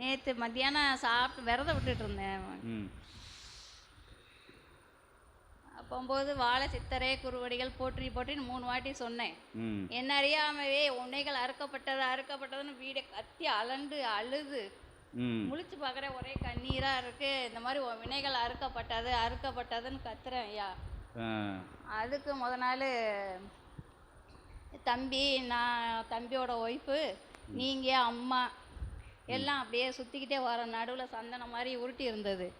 நேற்று மத்தியானம் சாப்பிட்டு விரதம் விட்டுட்டு இருந்தேன். ம். அப்போம்போது வாழை சித்தரே குருவடிகள் போற்றி போற்றின்னு மூணு வாட்டி சொன்னேன். என்ன அறியாமவே உன்னைகள் அறுக்கப்பட்டது அறுக்கப்பட்டதுன்னு வீடை கத்தி அலண்டு அழுது. முழிச்சு பார்க்குறேன் ஒரே கண்ணீரா இருக்கு. இந்த மாதிரி உன் வினைகள் அறுக்கப்பட்டது அறுக்கப்பட்டதுன்னு கத்துறேன் ஐயா. அதுக்கு முத நாள் தம்பி நான் தம்பியோட ஒய்ஃபு நீங்கள் அம்மா எல்லாம் அப்படியே சுற்றிக்கிட்டே வர நடுவில் சந்தனம் மாதிரி உருட்டி இருந்தது.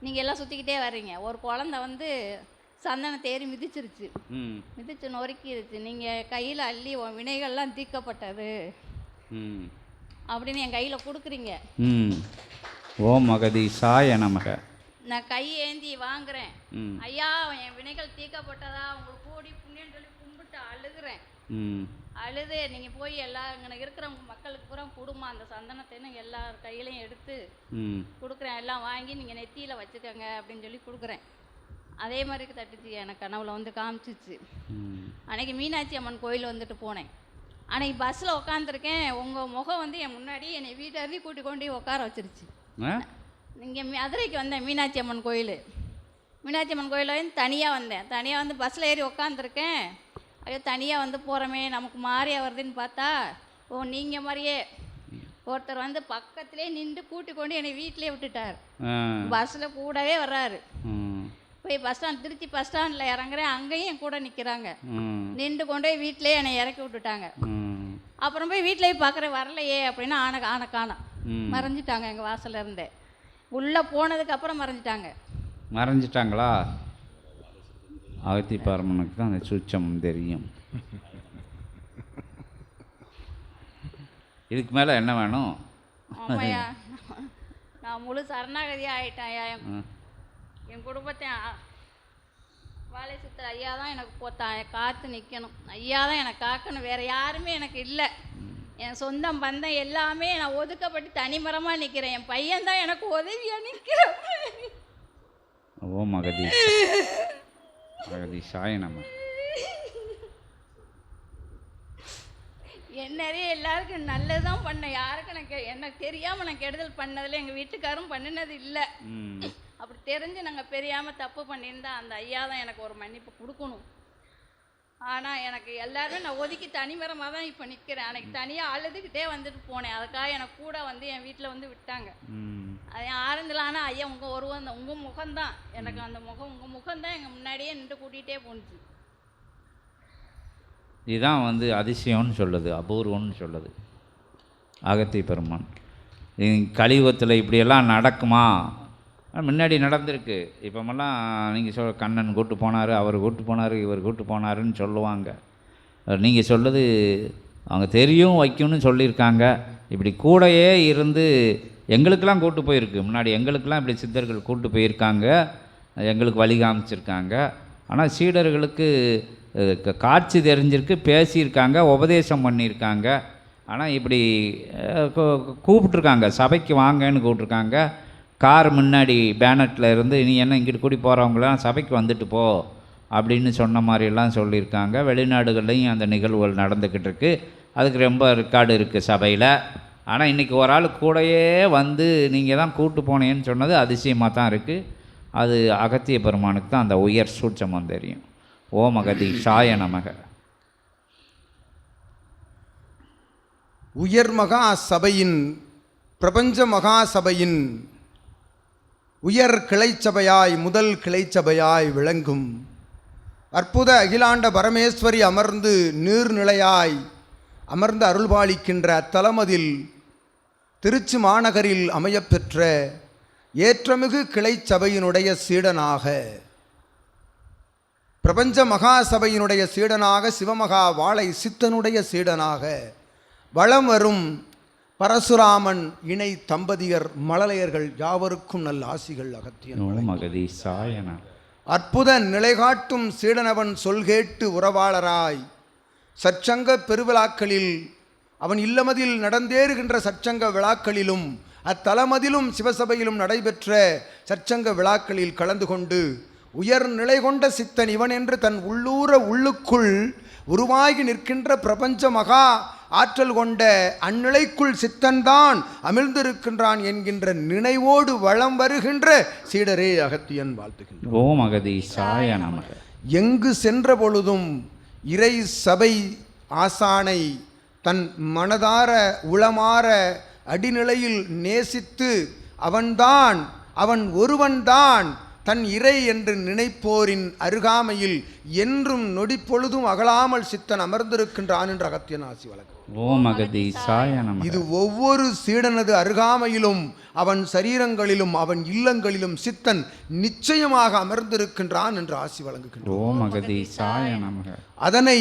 நீங்கள் எல்லாம் சுற்றிக்கிட்டே வர்றீங்க. ஒரு குழந்த வந்து சந்தனம் தேறி மிதிச்சிருச்சு. மிதிச்சு நொறுக்கிருச்சு. நீங்கள் கையில் அள்ளி உன் வினைகள்லாம் தீர்க்கப்பட்டது ம். அப்படின்னு என் கையில் கொடுக்குறீங்க. ம். ஓம் மகதீசாய நமக. நான் கை ஏந்தி வாங்குறேன். ஐயா என் வினைகள் தீர்க்கப்பட்டதா உங்களுக்கு கூடி புண்ணியம் சொல்லி கும்பிட்டு அழுகுறேன். ம். அழுது நீங்கள் போய் எல்லா இங்கே இருக்கிறவங்க மக்களுக்கு பூரா கொடுமா அந்த சந்தனத்தைன்னு எல்லார் கையிலையும் எடுத்து கொடுக்குறேன். எல்லாம் வாங்கி நீங்கள் நெத்தியில் வச்சுக்கோங்க அப்படின்னு சொல்லி கொடுக்குறேன். அதே மாதிரி தட்டுச்சு எனக்கு கனவுல வந்து காமிச்சிச்சு. அன்னைக்கு மீனாட்சி அம்மன் கோயில் வந்துட்டு போனேன். அன்னைக்கு பஸ்ஸில் உட்காந்துருக்கேன் உங்கள் முகம் வந்து என் முன்னாடி என்னை வீட்டை கூட்டி கொண்டு உட்கார வச்சிருச்சு. இங்கே மதுரைக்கு வந்தேன் மீனாட்சி அம்மன் கோயில். மீனாட்சி அம்மன் கோயிலில் வந்து தனியாக வந்தேன். தனியாக வந்து பஸ்ஸில் ஏறி உக்காந்துருக்கேன். ஐயோ தனியாக வந்து போகிறோமே நமக்கு மாறியா வருதுன்னு பார்த்தா ஓ நீங்கள் மாதிரியே ஒருத்தர் வந்து பக்கத்திலே நின்று கூட்டி கொண்டு என்னை வீட்டிலே விட்டுட்டார். பஸ்ஸில் கூடவே வர்றாரு. போய் பஸ் ஸ்டாண்ட் திருச்சி பஸ் ஸ்டாண்டில் இறங்குறேன் அங்கேயும் என் கூட நிற்கிறாங்க நின்று கொண்டு போய் வீட்டிலே என்னை இறக்கி விட்டுட்டாங்க. அப்புறம் போய் வீட்டிலே பார்க்குறேன் வரலையே அப்படின்னு ஆன ஆன காணோம். மறைஞ்சிட்டாங்க எங்கள் வாசல்ல இருந்தே. உள்ளே போனதுக்கு அப்புறம் மறைஞ்சிட்டாங்க. மறைஞ்சிட்டாங்களா? அகத்தி பரமனுக்கு தான் அந்த சுச்சம் தெரியும். இதுக்கு மேலே என்ன வேணும்? நான் முழு சரணாகதி ஆயிட்டேன்யா என் ம். என் குடும்பத்தை வாழை சித்தர் ஐயா தான் எனக்கு போத்தா. காத்து நிற்கணும் ஐயா தான் எனக்கு காக்கணும். வேற யாருமே எனக்கு இல்லை. என் சொந்தம் பந்தம் எல்லாமே நான் ஒதுக்கப்பட்டு தனிமரமாக நிற்கிறேன் என் பையன் தான் எனக்கு உதவியாக நிற்கிறேன் ஓ மகதி மகதி சாய நம்ம என்னரே எல்லாருக்கும் நல்லதுதான் பண்ணேன். யாருக்கும் நான் எனக்கு தெரியாமல் நான் கெடுதல் பண்ணதில்லை எங்கள் வீட்டுக்காரும் பண்ணினது இல்லை. அப்படி தெரிஞ்சு நாங்கள் தெரியாமல் தப்பு பண்ணியிருந்தா அந்த ஐயா தான் எனக்கு ஒரு மன்னிப்பு கொடுக்கணும். ஆனால் எனக்கு எல்லாருமே நான் ஒதுக்கி தனிமரமாக தான் இப்போ நிற்கிறேன் அன்னைக்கு தனியாக அழுதுகிட்டே வந்துட்டு போனேன். அதுக்காக எனக்கு கூட வந்து என் வீட்டில் வந்து விட்டாங்க. ம் அது ஆனால் ஐயா உங்கள் ஒருவன் தான் உங்கள் முகம்தான். எனக்கு அந்த முகம் உங்கள் முகம்தான் எங்கள் முன்னாடியே நின்று கூட்டிகிட்டே போணுச்சு. இதுதான் வந்து அதிசயம்னு சொல்லுது அபூர்வம்னு சொல்லுது. அகத்தி பெருமான். இ- கலியுகத்தில் இப்படியெல்லாம் நடக்குமா? முன்னாடி நடந்திருக்கு. இப்போமெல்லாம் நீங்கள் சொல் கண்ணன் கூட்டு போனார் அவர் கூட்டு போனார் இவர் கூட்டு போனாருன்னு சொல்லுவாங்க. நீங்கள் சொல்லுது அவங்க தெரியும் வைக்கணும்னு சொல்லியிருக்காங்க. இப்படி கூடயே இருந்து எங்களுக்கெல்லாம் கூட்டு போயிருக்கு. முன்னாடி எங்களுக்கெல்லாம் இப்படி சித்தர்கள் கூட்டு போயிருக்காங்க. எங்களுக்கு வழி காமிச்சிருக்காங்க. ஆனால் சீடர்களுக்கு காட்சி தெரிஞ்சிருக்கு பேசியிருக்காங்க உபதேசம் பண்ணியிருக்காங்க. ஆனால் இப்படி கூ- கூப்பிட்ருக்காங்க சபைக்கு வாங்கன்னு கூப்பிட்ருக்காங்க கார் முன்னாடி பேனட்டில் இருந்து நீ என்ன இங்கிட்டு கூடி போகிறவங்களாம் சபைக்கு வந்துட்டு போ. அப்படின்னு சொன்ன மாதிரியெல்லாம் சொல்லியிருக்காங்க. வெளிநாடுகள்லையும் அந்த நிகழ்வுகள் நடந்துக்கிட்டு இருக்குது அதுக்கு ரொம்ப ரெக்கார்டு இருக்குது சபையில். ஆனால் இன்றைக்கி ஒரு ஆள் கூடயே வந்து நீங்கள் தான் கூட்டு போனேன்னு சொன்னது அதிசயமாக தான் இருக்குது அது அகத்திய பெருமானுக்கு தான் அந்த உயர் சூட்சமம் தெரியும். ஓம் அகதி சாய நமக. உயர் மகா சபையின் பிரபஞ்ச மகா சபையின் உயர் கிளைச்சபையாய் முதல் கிளைச்சபையாய் விளங்கும். அற்புத அகிலாண்ட பரமேஸ்வரி அமர்ந்து நீர்நிலையாய் அமர்ந்து அருள்பாலிக்கின்ற அத்தலமதில் திருச்சி மாநகரில் அமையப்பெற்ற ஏற்றமிகு கிளைச்சபையினுடைய சீடனாக பிரபஞ்ச மகா சபையினுடைய சீடனாக சிவமகா வாழை சித்தனுடைய சீடனாக வலம் வரும் பரசுராமன் இணை தம்பதியர் மழலையர்கள் யாவருக்கும் நல்ல ஆசிகள் அகத்தியன் அற்புத நிலைகாட்டும் சீடனவன் சொல்கேட்டு உறவாளராய் சற்சங்க பெருவிழாக்களில் அவன் இல்லமதில் நடந்தேறுகின்ற சற்சங்க விழாக்களிலும் அத்தலமதிலும் சிவசபையிலும் நடைபெற்ற சற்சங்க விழாக்களில் கலந்து கொண்டு உயர் நிலை கொண்ட சித்தன் இவன் என்று தன் உள்ளூர உள்ளுக்குள் உருவாகி நிற்கின்ற பிரபஞ்ச மகா ஆற்றல் கொண்ட அந்நிலைக்குள் சித்தன்தான் அமிழ்ந்திருக்கின்றான் என்கின்ற நினைவோடு வளம் வருகின்ற சீடரே அகத்தியன் வாழ்த்துகின்றான் ஓம் அகதீசாய நமக. எங்கு சென்ற பொழுதும் இறை சபை ஆசானை தன் மனதார உளமாற அடிநிலையில் நேசித்து அவன்தான் அவன் ஒருவன்தான் தன் இறை என்று நினைப்போரின் அருகாமையில் என்றும் நொடிப்பொழுதும் அகலாமல் சித்தன் அமர்ந்திருக்கின்றான் என்று அகத்தியன் ஆசி நமக. இது ஒவ்வொரு சீடனது அருகாமையிலும் அவன் சரீரங்களிலும் அவன் இல்லங்களிலும் சித்தன் நிச்சயமாக அமர்ந்திருக்கின்றான் என்று ஆசி வழங்குகின்றான். அதனை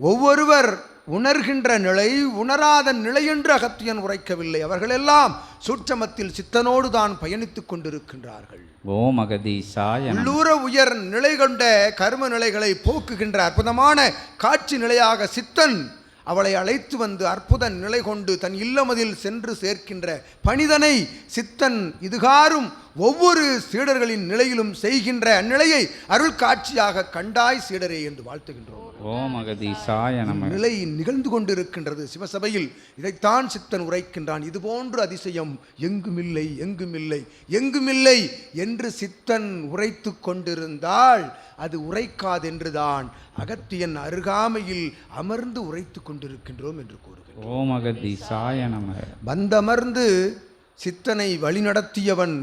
ஒவ்வொருவர் உணர்கின்ற நிலை உணராத நிலை என்று அகத்தியன் உரைக்கவில்லை. அவர்களெல்லாம் சூட்சமத்தில் சித்தனோடு தான் பயணித்துக் கொண்டிருக்கின்றார்கள். ஓம் அகதீசாய உள்ளூர உயர் நிலை கொண்ட கர்ம நிலைகளை போக்குகின்ற அற்புதமான காட்சி நிலையாக சித்தன் அவளை அழைத்து வந்து அற்புத நிலை கொண்டு தன் இல்லமதில் சென்று சேர்க்கின்ற பணிதனை சித்தன் இதுகாரும் ஒவ்வொரு சீடர்களின் நிலையிலும் செய்கின்ற அந்நிலையை அருள் காட்சியாக கண்டாய் சீடரே என்று வாழ்த்துகின்றோம். ஓம் அகதீசாய நமக நிலை நிகழ்ந்து கொண்டிருக்கின்றது சிவசபையில். இதைத்தான் சித்தன் உரைக்கின்றான். இது போன்ற அதிசயம் எங்குமில்லை எங்குமில்லை எங்குமில்லை என்று சித்தன் உரைத்து கொண்டிருந்தால் அது உரைக்காதென்றுதான் அகத்தியன் அருகாமையில் அமர்ந்து உரைத்து கொண்டிருக்கின்றோம் என்று கூறுகிறேன் ஓம் அகதீசாய வந்தமர்ந்து சித்தனை வழிநடத்தியவன்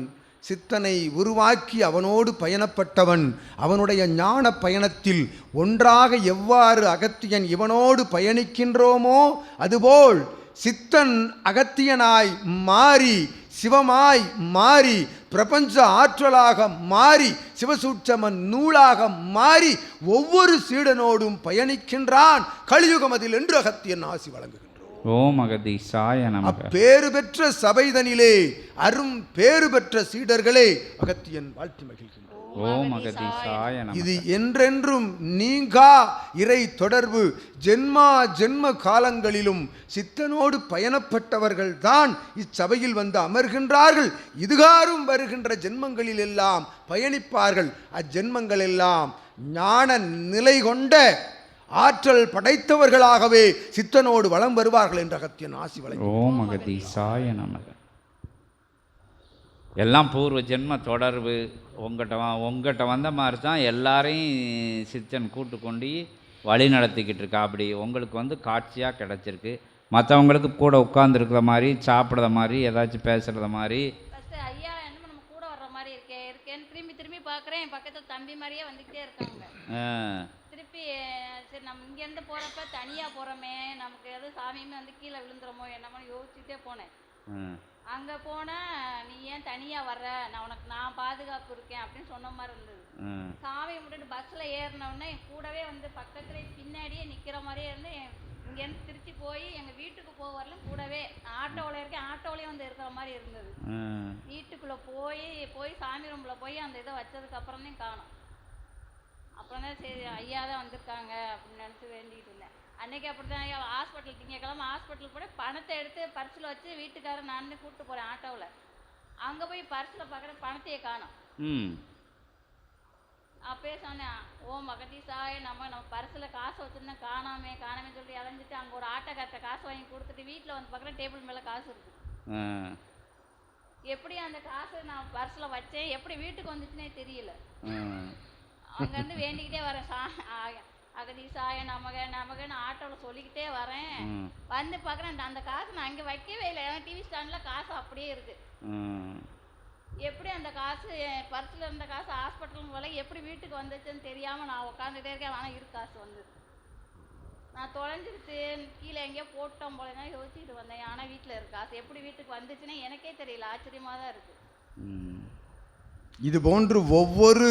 சித்தனை உருவாக்கி அவனோடு பயணப்பட்டவன் அவனுடைய ஞான பயணத்தில் ஒன்றாக எவ்வாறு அகத்தியன் இவனோடு பயணிக்கின்றோமோ அதுபோல் சித்தன் அகத்தியனாய் மாறி சிவமாய் மாறி பிரபஞ்ச ஆற்றலாக மாறி சிவசூட்சமன் நூலாக மாறி ஒவ்வொரு சீடனோடும் பயணிக்கின்றான். கலியுகமதில் என்று அகத்தியன் ஆசி வழங்குகிறான். ஓம் அகதீசாய நமக. அப்பேறு பெற்ற சபைதனிலே அரும் பேறு பெற்ற சீடர்களே அகத்தியன் வாழ்த்தி மகிழ்கின்றார் ஓம் அகதீசாய இது என்றென்றும் நீங்கா இறை தொடர்பு ஜென்மா ஜென்ம காலங்களிலும் சித்தனோடு பயணப்பட்டவர்கள் தான் இச்சபையில் வந்து அமர்கின்றார்கள். இதுகாரும் வருகின்ற ஜென்மங்களில் எல்லாம் பயணிப்பார்கள். அஜென்மங்கள் எல்லாம் ஞான நிலை கொண்ட ஆற்றல் படைத்தவர்களாகவே சித்தனோடு வலம் வருவார்கள் என்ற அகத்தியன் ஆசி வழங்கி ஓம் அகதீசாய நமக. எல்லாம் பூர்வ ஜென்ம தொடர்பு. உங்கள்கிட்ட வ உங்கள்கிட்ட வந்த மாதிரி தான் எல்லாரையும் சித்தன் கூட்டு கொண்டு வழி நடத்திக்கிட்டு இருக்கா. அப்படி உங்களுக்கு வந்து காட்சியாக கிடச்சிருக்கு. மற்றவங்களுக்கு கூட உட்காந்துருக்கிற மாதிரி சாப்பிட்ற மாதிரி ஏதாச்சும் பேசுகிறத மாதிரி. ஐயா நம்ம கூட வர்ற மாதிரி இருக்கே இருக்கேன்னு திரும்பி திரும்பி பார்க்குறேன் என் பக்கத்தில் தம்பி மாதிரியே வந்துக்கிட்டே இருக்காங்க. திருப்பி சரி நம்ம இங்கேருந்து போகிறப்ப தனியாக போகிறோமே நமக்கு எதுவும் சாமியுமே வந்து கீழே விழுந்துருமோ என்னமோ யோசிச்சுட்டே போனேன். அங்கே போனால் நீ ஏன் தனியாக வர்ற? நான் உனக்கு நான் பாதுகாப்பு இருக்கேன் அப்படின்னு சொன்ன மாதிரி இருந்தது. ம். சாமியை விட்டுட்டு பஸ்ஸில் ஏறினோடனே என் கூடவே வந்து பக்கத்துல பின்னாடியே நிற்கிற மாதிரியே இருந்து இங்கேருந்து திருச்சி போய் எங்கள் வீட்டுக்கு போக வரலும் கூடவே ஆட்டோவில் இருக்கேன் ஆட்டோவிலே வந்து இருக்கிற மாதிரி இருந்தது. வீட்டுக்குள்ளே போய் போய் சாமி ரூமில் போய் அந்த இதை வச்சதுக்கு அப்புறம் தான் காணும். அப்புறம் தான் சரி ஐயா தான் வந்திருக்காங்க அப்படின்னு நினச்சி வேண்டிகிட்டு இருந்தேன் அன்னைக்கு அப்படி தான் ஐயா ஹாஸ்பிட்டல் திங்கக்கிழமை ஹாஸ்பிட்டல் போய் பணத்தை எடுத்து பர்ஸில் வச்சு வீட்டுக்காரர் நான் கூப்பிட்டு போகிறேன் ஆட்டோவில். அங்கே போய் பர்ஸில் பார்க்குற பணத்தையே காணும். அப்பயே சொன்னேன் ஓ மகதீசாய நம்ம நம்ம பர்ஸில் காசு வச்சுருந்தேன் காணாமே காணாமே சொல்லி இழந்துட்டு அங்கே ஒரு ஆட்டோக்கார்ட்ட காசு வாங்கி கொடுத்துட்டு வீட்டில் வந்து பார்க்குறேன் டேபிள் மேலே காசு இருக்குது ம், எப்படி அந்த காசை நான் பர்ஸில் வச்சேன் எப்படி வீட்டுக்கு வந்துச்சுன்னே தெரியல. அங்கேருந்து வேண்டிக்கிட்டே வரேன். சா அகதீசாய நமக நமகன்னு ஆட்டோவில் சொல்லிக்கிட்டே வரேன். வந்து பார்க்குறேன் அந்த காசு நான் அங்கே வைக்கவே இல்லை. ஏன்னா டிவி ஸ்டாண்டில் காசு அப்படியே இருக்குது ம். எப்படி அந்த காசு என் பர்ஸில் இருந்த காசு ஹாஸ்பிட்டலுக்கு போல எப்படி வீட்டுக்கு வந்துச்சுன்னு தெரியாமல் நான் உட்காந்துட்டே இருக்கேன். ஆனால் இருக்கு காசு வந்து. நான் தொலைஞ்சிருச்சு. கீழே எங்கேயோ போட்டோம் போல. தான் யோசிச்சுட்டு வந்தேன். ஆனால் வீட்டில் இருக்கு காசு. எப்படி வீட்டுக்கு வந்துச்சுன்னு எனக்கே தெரியல. ஆச்சரியமாக தான் இருக்குது. இது போன்று ஒவ்வொரு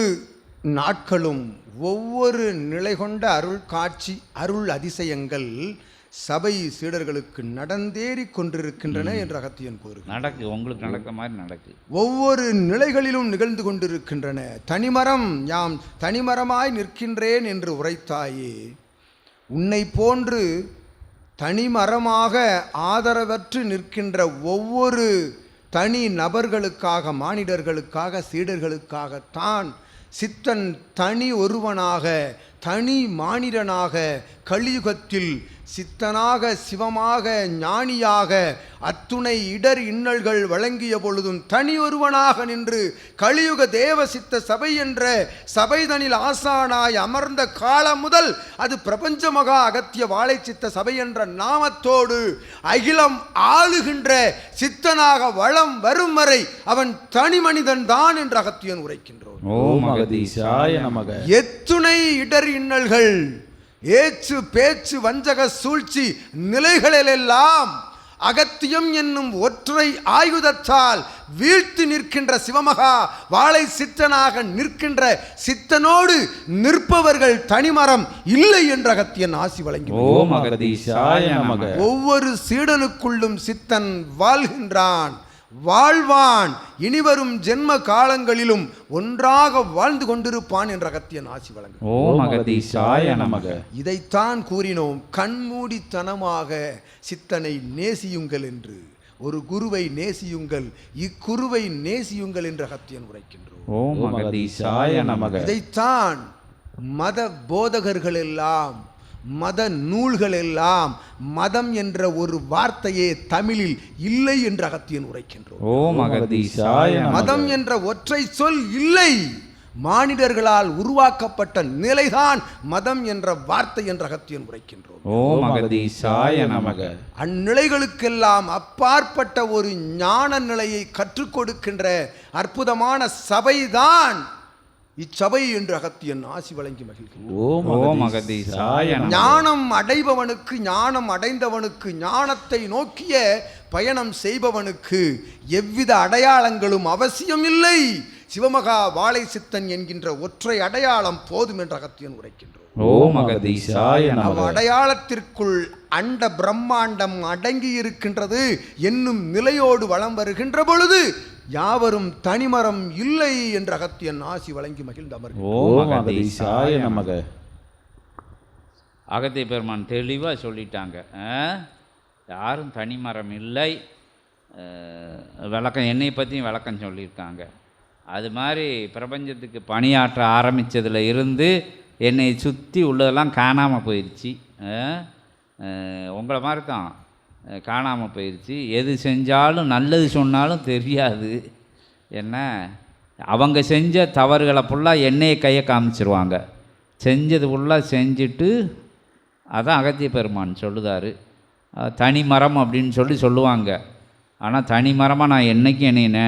நாட்களும் ஒவ்வொரு நிலை கொண்ட அருள் காட்சி அருள் அதிசயங்கள் சபை சீடர்களுக்கு நடந்தேறி கொண்டிருக்கின்றன என்று அகத்தியன் கூறுகிறார் நடக்கு உங்களுக்கு நடக்கிற மாதிரி நடக்கு. ஒவ்வொரு நிலைகளிலும் நிகழ்ந்து கொண்டிருக்கின்றன. தனிமரம் யாம் தனிமரமாய் நிற்கின்றேன் என்று உரைத்தாயே உன்னை போன்று தனிமரமாக ஆதரவற்று நிற்கின்ற ஒவ்வொரு தனி நபர்களுக்காக மானிடர்களுக்காக சீடர்களுக்காகத்தான் சித்தன் தனி ஒருவனாக தனி மானிடனாக கலியுகத்தில் சித்தனாக சிவமாக ஞானியாக அத்துணை இடர் இன்னல்கள் வழங்கிய பொழுதும் தனி ஒருவனாக நின்று கலியுக தேவ சித்த சபை என்ற சபைதனில் ஆசானாய் அமர்ந்த காலம் முதல் அது பிரபஞ்ச மகா அகத்திய வாழை சித்த சபை என்ற நாமத்தோடு அகிலம் ஆளுகின்ற சித்தனாக வளம் வரும் வரை அவன் தனி மனிதன் தான் என்று அகத்தியன் உரைக்கின்றோம் ஓம் ஓம் அகதீசாய அகதீசாய நமக. எத்துணை இடர் இன்னல்கள் ஏச்சு பேச்சு வஞ்சக சூழ்ச்சி நிலைகளிலெல்லாம் அகத்தியம் என்னும் ஒற்றை ஆயுதத்தால் வீழ்த்தி நிற்கின்ற சிவமகா வாழை சித்தனாக நிற்கின்ற சித்தனோடு நிற்பவர்கள் தனிமரம் இல்லை என்ற அகத்தியன் ஆசி வழங்கி ஓம் அகதீசாய நமக. ஒவ்வொரு சீடனுக்குள்ளும் சித்தன் வாழ்கின்றான். வாழ்வான். இனிவரும் ஜென்ம காலங்களிலும் ஒன்றாக வாழ்ந்து கொண்டிருப்பான் என்ற அகத்தியன் ஆசி வழங்கு இதைத்தான் கூறினோம். கண்மூடித்தனமாக சித்தனை நேசியுங்கள் என்று. ஒரு குருவை நேசியுங்கள் இக்குருவை நேசியுங்கள் என்று அகத்தியன் உரைக்கின்றோம். இதைத்தான் மத போதகர்கள் எல்லாம் மத நூல்கள் எல்லாம் மதம் என்ற ஒரு வார்த்தையே தமிழில் இல்லை என்று அகத்தியன் உரைக்கின்றோம் மதம் என்ற ஒற்றை சொல் இல்லை. மானிடர்களால் உருவாக்கப்பட்ட நிலைதான் மதம் என்ற வார்த்தை என்ற அகத்தியன் உரைக்கின்றோம் அந்நிலைகளுக்கெல்லாம் அப்பாற்பட்ட ஒரு ஞான நிலையை கற்றுக் கொடுக்கின்ற அற்புதமான சபைதான் இச்சபை என்று அகத்தியன் ஆசி வழங்கி நமக ஞானம் அடைபவனுக்கு ஞானம் அடைந்தவனுக்கு ஞானத்தை நோக்கிய பயணம் செய்பவனுக்கு எவ்வித அடையாளங்களும் அவசியம் இல்லை சிவமகா வாழை சித்தன் என்கின்ற ஒற்றை அடையாளம் போதும் என்று அகத்தியன் உரைக்கின்றோம். அவ் அடையாளத்திற்குள் அண்ட பிரம்மாண்டம் அடங்கி இருக்கின்றது என்னும் நிலையோடு வலம் வருகின்ற பொழுது யாவரும் தனிமரம் இல்லை என்று அகத்தியன் ஆசி வழங்கி மகிழ்ந்து அமர்கிறார் ஓம் அகதீசாய நமக. அகத்திய பெருமான் தெளிவாக சொல்லிட்டாங்க. ஆ? யாரும் தனிமரம் இல்லை. விளக்கம் என்னை பற்றியும் விளக்கம் சொல்லியிருக்காங்க. அது மாதிரி பிரபஞ்சத்துக்கு பணியாற்ற ஆரம்பித்ததில் இருந்து என்னை சுற்றி உள்ளதெல்லாம் காணாமல் போயிடுச்சு உங்களை மாதிரி தான் காணாமல் போயிடுச்சு எது செஞ்சாலும் நல்லது சொன்னாலும் தெரியாது. என்ன? அவங்க செஞ்ச தவறுகளை ஃபுல்லாக எண்ணெயை கையை காமிச்சிருவாங்க. செஞ்சது ஃபுல்லாக செஞ்சுட்டு அதான் அகத்திய பெருமான் சொல்லுதாரு. தனி மரம் அப்படின்னு சொல்லி சொல்லுவாங்க. ஆனால் தனி மரமாக நான் என்றைக்கும் என்னை நெ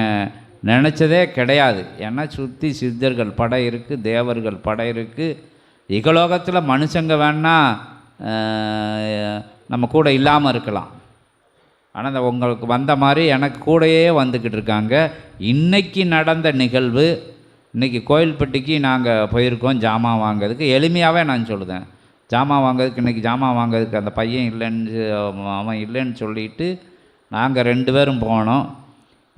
நினச்சதே கிடையாது. ஏன்னா சுற்றி சித்தர்கள் படை இருக்குது தேவர்கள் படை இருக்குது இகலோகத்தில் மனுஷங்க வேணால் நம்ம கூட இல்லாமல் இருக்கலாம். ஆனால் அந்த உங்களுக்கு வந்த மாதிரி எனக்கு கூடையே வந்துக்கிட்டு இருக்காங்க. இன்னைக்கு நடந்த நிகழ்வு இன்றைக்கி கோயில்பட்டிக்கு நாங்கள் போயிருக்கோம் ஜாமான் வாங்குறதுக்கு. எளிமையாகவே நான் சொல்லுதேன். ஜாமான் வாங்குறதுக்கு இன்றைக்கி ஜாமான் வாங்குறதுக்கு அந்த பையன் இல்லைன்னு அவன் இல்லைன்னு சொல்லிட்டு நாங்கள் ரெண்டு பேரும் போனோம்.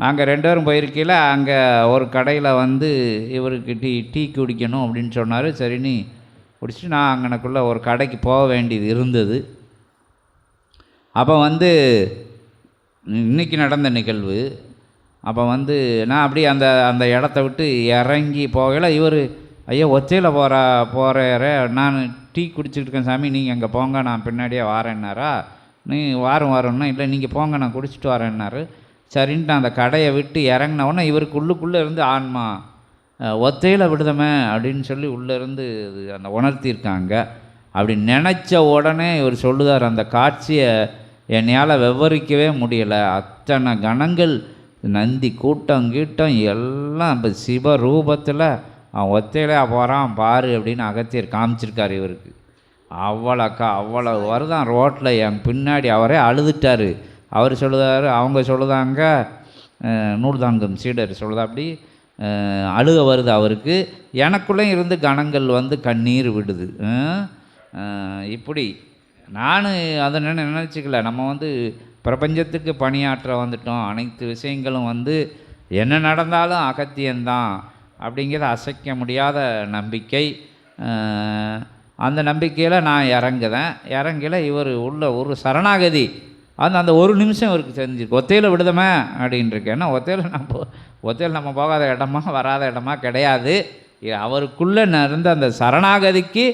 நாங்கள் ரெண்டு பேரும் போயிருக்கையில் அங்கே ஒரு கடையில் வந்து இவருக்கு டீ டீ குடிக்கணும் அப்படின்னு சொன்னார். சரின்னு குடிச்சிட்டு நான் அங்கனக்குள்ளே ஒரு கடைக்கு போக வேண்டியது இருந்தது. அப்போ வந்து இன்னைக்கு நடந்த நிகழ்வு. அப்போ வந்து நான் அப்படியே அந்த அந்த இடத்த விட்டு இறங்கி போகல இவர் ஐயோ ஒத்தையில் போகிற போகிற நான் டீ குடிச்சிட்டு இருக்கேன் சாமி நீங்கள் அங்கே போங்க நான் பின்னாடியே வாரேன்னாரா? நீ வாரம் வாரம்னா இல்லை நீங்கள் போங்க நான் குடிச்சிட்டு வரேன்னாரு. சரின்ட்டு அந்த கடையை விட்டு இறங்கினவுடனே இவருக்குள்ளுக்குள்ளே இவருக்கு உள்ளுக்குள்ளே இருந்து ஆன்மா ஒத்தையில் விடுதமே அப்படின்னு சொல்லி உள்ளே இருந்து அந்த உணர்த்தியிருக்காங்க. அப்படி நினச்ச உடனே இவர் சொல்லுதார் அந்த காட்சியை என்னையால் விவரிக்கவே முடியலை. அத்தனை கணங்கள் நந்தி கூட்டம் கீட்டம் எல்லாம் இப்போ சிவ ரூபத்தில் அவன் ஒத்தையிலே போகிறான் பாரு அப்படின்னு அகத்தியர் காமிச்சிருக்கார் இவருக்கு. அவ்வளோ அவ்வளோ வருதான் ரோட்டில் என் பின்னாடி அவரே அழுதுட்டார். அவர் சொல்லுதார் அவங்க சொல்லுதாங்க நூல்தாங்கம் சீடர் சொல்லுதா அப்படி அழுக வருது அவருக்கு. எனக்குள்ளே இருந்து கணங்கள் வந்து கண்ணீர் விடுது. இப்படி நான் அதை என்ன நினச்சிக்கல. நம்ம வந்து பிரபஞ்சத்துக்கு பணியாற்ற வந்துட்டோம். அனைத்து விஷயங்களும் வந்து என்ன நடந்தாலும் அகத்தியம்தான் அப்படிங்கிறது அசைக்க முடியாத நம்பிக்கை. அந்த நம்பிக்கையில் நான் இறங்குதேன். இறங்கல இவர் உள்ள ஒரு சரணாகதி. அந்த அந்த ஒரு நிமிஷம் இவருக்கு தெரிஞ்சிருக்கு. ஒத்தையில் விடுதமே அப்படின்ட்டு ஏன்னா ஒத்தையில் நம்ம ஒத்தையில் நம்ம போகாத இடமா வராத இடமா கிடையாது. அவருக்குள்ளே இருந்த அந்த சரணாகதிக்கு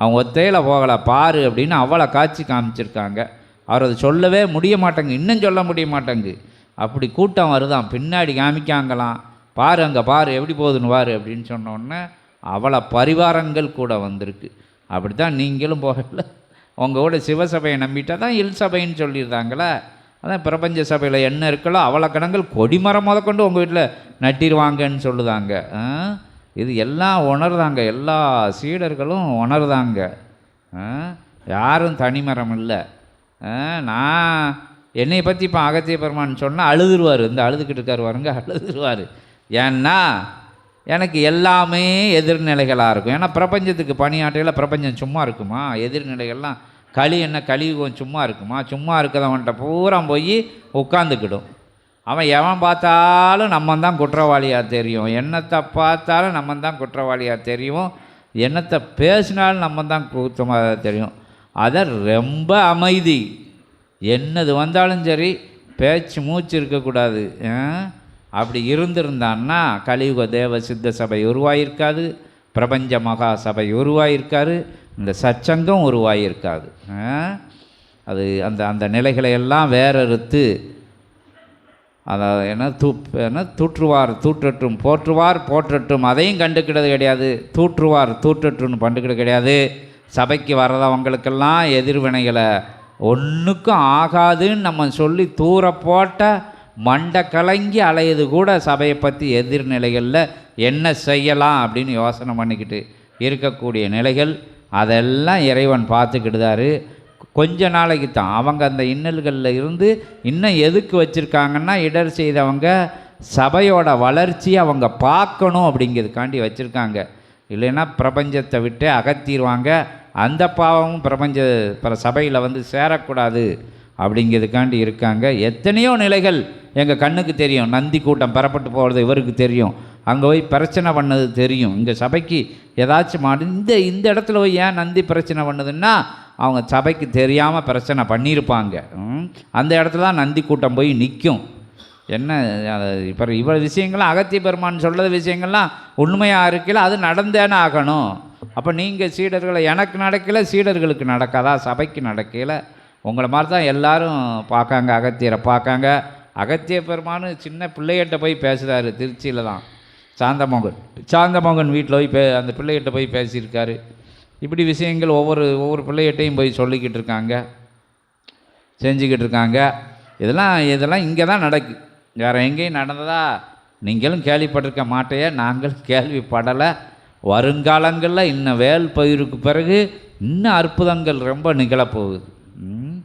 அவன் ஒத்தையில் போகலை பாரு அப்படின்னு அவளை காட்சி காமிச்சிருக்காங்க. அவர் அதை சொல்லவே முடிய மாட்டேங்கு இன்னும் சொல்ல முடிய மாட்டேங்கு அப்படி கூட்டம் வருதான் பின்னாடி காமிக்காங்களாம். பாரு அங்கே பாரு எப்படி போகுதுன்னு பாரு அப்படின்னு சொன்னோடனே அவ்வளோ அவளை பரிவாரங்கள் கூட வந்திருக்கு. அப்படி தான் நீங்களும் போகல. உங்கள் கூட சிவசபையை நம்பிட்டால் தான் இல் சபைன்னு சொல்லியிருந்தாங்களே. அதான் பிரபஞ்ச சபையில் என்ன இருக்கலோ அவளை கணங்கள் கொடிமரம் முதற்கொண்டு உங்கள் வீட்டில் நட்டிருவாங்கன்னு சொல்லுதாங்க. ஆ? இது எல்லாம் உணர்தாங்க. எல்லா சீடர்களும் உணர்தாங்க. யாரும் தனிமரம் இல்லை. நான் என்னை பற்றி இப்போ அகத்திய பெருமான் சொன்னால் அழுதுருவார். இந்த அழுதுகிட்டு இருக்கார் பாருங்க அழுதுருவார். ஏன்னா எனக்கு எல்லாமே எதிர்நிலைகளாக இருக்கும். ஏன்னா பிரபஞ்சத்துக்கு பணியாற்றையில் பிரபஞ்சம் சும்மா இருக்குமா? எதிர்நிலைகள்லாம் களி என்ன கழிவுகம் சும்மா இருக்குமா? சும்மா இருக்கிறவன்ட்ட பூரா போய் உட்காந்துக்கிடும் அவன் எவன் பார்த்தாலும் நம்ம தான் குற்றவாளியாக தெரியும். என்னத்தை பார்த்தாலும் நம்ம தான் குற்றவாளியாக தெரியும். என்னத்தை பேசினாலும் நம்ம தான் குற்றமாக தெரியும். அதை ரொம்ப அமைதி. என்னது வந்தாலும் சரி பேச்சு மூச்சு இருக்கக்கூடாது. அப்படி இருந்திருந்தான்னா கலியுக தேவ சித்த சபை உருவாயிருக்காது. பிரபஞ்ச மகா சபை உருவாயிருக்காரு இந்த சச்சங்கம் உருவாயிருக்காது. அது அந்த அந்த நிலைகளை எல்லாம் வேறறுத்து அதாவது என்ன தூ என்ன தூற்றுவார் தூற்றட்டும் போற்றுவார் போற்றட்டும் அதையும் கண்டுக்கிட்டது கிடையாது. தூற்றுவார் தூற்றட்டும்னு கண்டுக்கிட்டது கிடையாது. சபைக்கு வர்றதவங்களுக்கெல்லாம் எதிர்வினைகளை ஒன்றுக்கும் ஆகாதுன்னு நம்ம சொல்லி தூர போட்ட மண்டை கலங்கி அலையுது கூட சபையை பற்றி எதிர்நிலைகளில் என்ன செய்யலாம் அப்படின்னு யோசனை பண்ணிக்கிட்டு இருக்கக்கூடிய நிலைகள் அதெல்லாம் இறைவன் பார்த்துக்கிட்டுதாரு கொஞ்ச நாளைக்கு தான். அவங்க அந்த இன்னல்களில் இருந்து இன்னும் எதுக்கு வச்சுருக்காங்கன்னா இடர் செய்தவங்க சபையோட வளர்ச்சியை அவங்க பார்க்கணும் அப்படிங்கிறதுக்காண்டி வச்சுருக்காங்க. இல்லைன்னா பிரபஞ்சத்தை விட்டு அகத்திடுவாங்க அந்த பாவமும் பிரபஞ்ச சபையில் வந்து சேரக்கூடாது அப்படிங்கிறதுக்காண்டி இருக்காங்க. எத்தனையோ நிலைகள் எங்கள் கண்ணுக்கு தெரியும். நந்தி கூட்டம் பெறப்பட்டு போகிறது இவருக்கு தெரியும். அங்கே போய் பிரச்சனை பண்ணது தெரியும். இங்கே சபைக்கு ஏதாச்சும் மாடு இந்த இந்த இடத்துல போய் ஏன் நந்தி பிரச்சனை பண்ணுதுன்னா அவங்க சபைக்கு தெரியாமல் பிரச்சனை பண்ணியிருப்பாங்க. ம். அந்த இடத்துல தான் நந்தி கூட்டம் போய் நிற்கும் என்ன இப்போ இவ்வளோ விஷயங்கள்லாம் அகத்திய பெருமான் சொல்கிறது விஷயங்கள்லாம் உண்மையாக இருக்கல அது நடந்தேன்னு ஆகணும். அப்போ நீங்கள் சீடர்களை எனக்கு நடக்கலை சீடர்களுக்கு நடக்காதா? சபைக்கு நடக்கலை. உங்களை மாதிரி தான் எல்லாரும் பார்க்காங்க அகத்தியரை பார்க்காங்க. அகத்திய பெருமானு சின்ன பிள்ளைகிட்ட போய் பேசுகிறாரு திருச்சியில் தான் சாந்தமோகன். சாந்தமோகன் வீட்டில் போய் பே அந்த பிள்ளைகிட்ட போய் பேசியிருக்காரு. இப்படி விஷயங்கள் ஒவ்வொரு ஒவ்வொரு பிள்ளைகிட்டையும் போய் சொல்லிக்கிட்டு இருக்காங்க செஞ்சுக்கிட்டு இருக்காங்க இதெல்லாம் இதெல்லாம் இங்கே தான் நடக்கு. வேறு எங்கேயும் நடந்ததா? நீங்களும் கேள்விப்பட்டிருக்க மாட்டையே. நாங்களும் கேள்விப்படலை. வருங்காலங்களில் இன்னும் வேல் பயிருக்கு பிறகு இன்னும் அற்புதங்கள் ரொம்ப நிகழப்போகுது. ம்.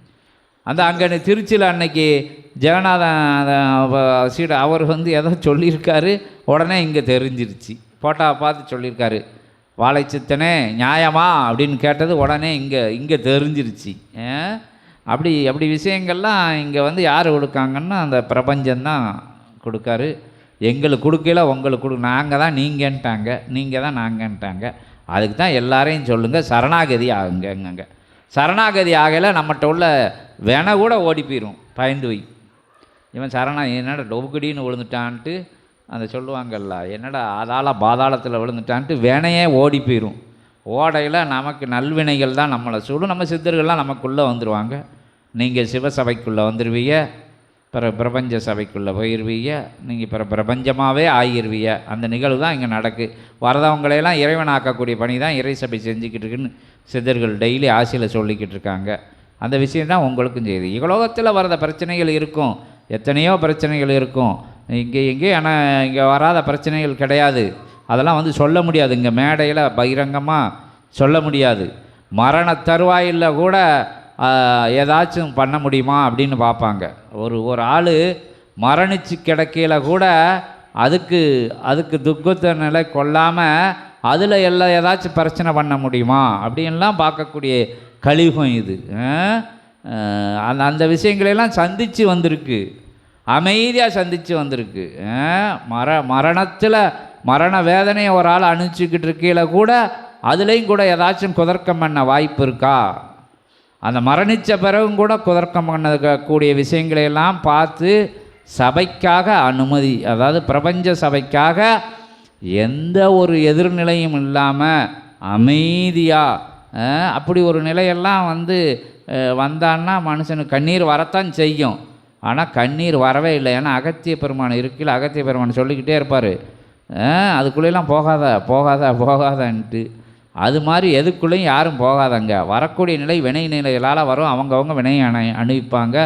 அந்த அங்கே திருச்சியில் அன்னைக்கு ஜெகநாதன் சீட அவர் வந்து எதோ சொல்லியிருக்காரு. உடனே இங்கே தெரிஞ்சிருச்சு. போட்டாவை பார்த்து சொல்லியிருக்காரு. வாழைச்சித்தனே நியாயமா? அப்படின்னு கேட்டது உடனே இங்கே இங்கே தெரிஞ்சிருச்சு. அப்படி அப்படி விஷயங்கள்லாம் இங்கே வந்து யார் கொடுக்காங்கன்னா அந்த பிரபஞ்சம்தான் கொடுக்காரு. எங்களுக்கு கொடுக்கல உங்களுக்கு கொடு நாங்கள் தான் நீங்கன்ட்டாங்க. நீங்கள் தான் நாங்கன்ட்டாங்க. அதுக்கு தான் எல்லாரையும் சொல்லுங்கள் சரணாகதி ஆகுங்கங்க. சரணாகதி ஆகலை நம்மகிட்ட உள்ள வென கூட ஓடி போயிடும் பயந்து வை இவன் சரணா என்னடா டொபுக்கடின்னு விழுந்துட்டான்ட்டு அந்த சொல்லுவாங்கல்ல என்னடா அதால் பாதாளத்தில் விழுந்துட்டான்ட்டு வேணையே ஓடி போயிடும் ஓடையில் நமக்கு நல்வினைகள் தான் நம்மளை சூடும். நம்ம சித்தர்கள்லாம் நமக்குள்ளே வந்துடுவாங்க நீங்கள் சிவசபைக்குள்ளே வந்துடுவீங்க பிற பிரபஞ்ச சபைக்குள்ளே போயிடுவீங்க நீங்கள் பிற பிரபஞ்சமாகவே ஆகிருவீங்க அந்த நிகழ்வு தான் இங்கே நடக்கு. வரதவங்களையெல்லாம் இறைவனாக்கக்கூடிய பணி தான் இறை சபை செஞ்சுக்கிட்டு இருக்குன்னு சித்தர்கள் டெய்லி ஆசையில் சொல்லிக்கிட்டு இருக்காங்க. அந்த விஷயம் தான் உங்களுக்கும் செய்யுது இகலோகத்தில் வரத பிரச்சனைகள் இருக்கும். எத்தனையோ பிரச்சனைகள் இருக்கும். இங்கே எங்கே ஆனால் இங்கே வராத பிரச்சனைகள் கிடையாது. அதெல்லாம் வந்து சொல்ல முடியாது. இங்கே மேடையில் பகிரங்கமாக சொல்ல முடியாது. மரண தருவாயில் கூட ஏதாச்சும் பண்ண முடியுமா அப்படின்னு பார்ப்பாங்க. ஒரு ஒரு ஆள் மரணிச்சு கிடக்கையில் கூட அதுக்கு அதுக்கு துக்கத்தை நிலை கொள்ளாமல் அதில் எல்லாம் ஏதாச்சும் பிரச்சனை பண்ண முடியுமா அப்படின்லாம் பார்க்கக்கூடிய கழிவுகம் இது. அந்த அந்த விஷயங்களெல்லாம் சந்தித்து வந்திருக்கு. அமைதியாக சந்தித்து வந்திருக்கு. மர மரணத்தில் மரண வேதனையை ஒரு ஆள் அனுப்பிச்சிக்கிட்டு இருக்கையில் கூட அதுலேயும் கூட ஏதாச்சும் குதர்க்கம் பண்ண வாய்ப்பு இருக்கா? அந்த மரணித்த பிறகும் கூட குதர்க்கம் பண்ணக்கூடிய கூடிய விஷயங்களை எல்லாம் பார்த்து சபைக்காக அனுமதி அதாவது பிரபஞ்ச சபைக்காக எந்த ஒரு எதிர்நிலையும் இல்லாமல் அமைதியாக அப்படி ஒரு நிலையெல்லாம் வந்து வந்தான்னா மனுஷனுக்கு கண்ணீர் வரத்தான் செய்யும். ஆனால் கண்ணீர் வரவே இல்லை. ஏன்னா அகத்திய பெருமான் இருக்கையில் அகத்திய பெருமான் சொல்லிக்கிட்டே இருப்பார். அதுக்குள்ளேலாம் போகாத போகாத போகாதன்ட்டு. அது மாதிரி எதுக்குள்ளேயும் யாரும் போகாதங்க. வரக்கூடிய நிலை வினை நிலைகளால் வரும். அவங்கவுங்க வினை அணை அணிவிப்பாங்க.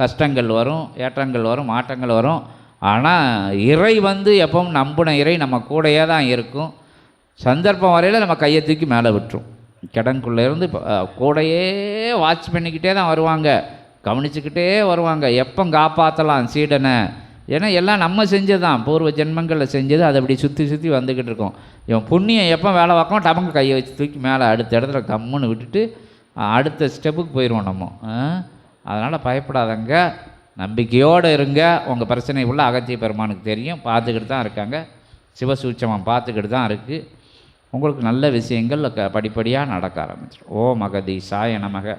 கஷ்டங்கள் வரும் ஏற்றங்கள் வரும் மாற்றங்கள் வரும். ஆனால் இறை வந்து எப்பவும் நம்பின இறை நம்ம கூடயே தான் இருக்கும். சந்தர்ப்பம் வரையில் நம்ம கையை தூக்கி மேலே விட்டுரும். கிடங்குள்ளே கூடையே வாட்ச் பண்ணிக்கிட்டே தான் வருவாங்க. கவனிச்சுக்கிட்டே வருவாங்க. எப்போ காப்பாற்றலாம் சீடனை? ஏன்னா எல்லாம் நம்ம செஞ்சது தான் பூர்வ ஜென்மங்களில் செஞ்சது அதை அப்படி சுற்றி சுற்றி வந்துக்கிட்டு இருக்கோம். இவன் புண்ணியம் எப்போ வேலை பார்க்கணும் டபங்கு கையை வச்சு தூக்கி மேலே அடுத்த இடத்துல கம்முன்னு விட்டுட்டு அடுத்த ஸ்டெப்புக்கு போயிடுவோம் நம்ம. அதனால் பயப்படாதங்க. நம்பிக்கையோடு இருங்க. உங்கள் பிரச்சனை உள்ள அகத்திய பெருமானுக்கு தெரியும். பார்த்துக்கிட்டு தான் இருக்காங்க. சிவசூச்சமம் பார்த்துக்கிட்டு தான் இருக்குது உங்களுக்கு நல்ல விஷயங்கள் க படிப்படியாக நடக்க ஆரம்பிச்சிடும். ஓ மகதீஷாய நமக.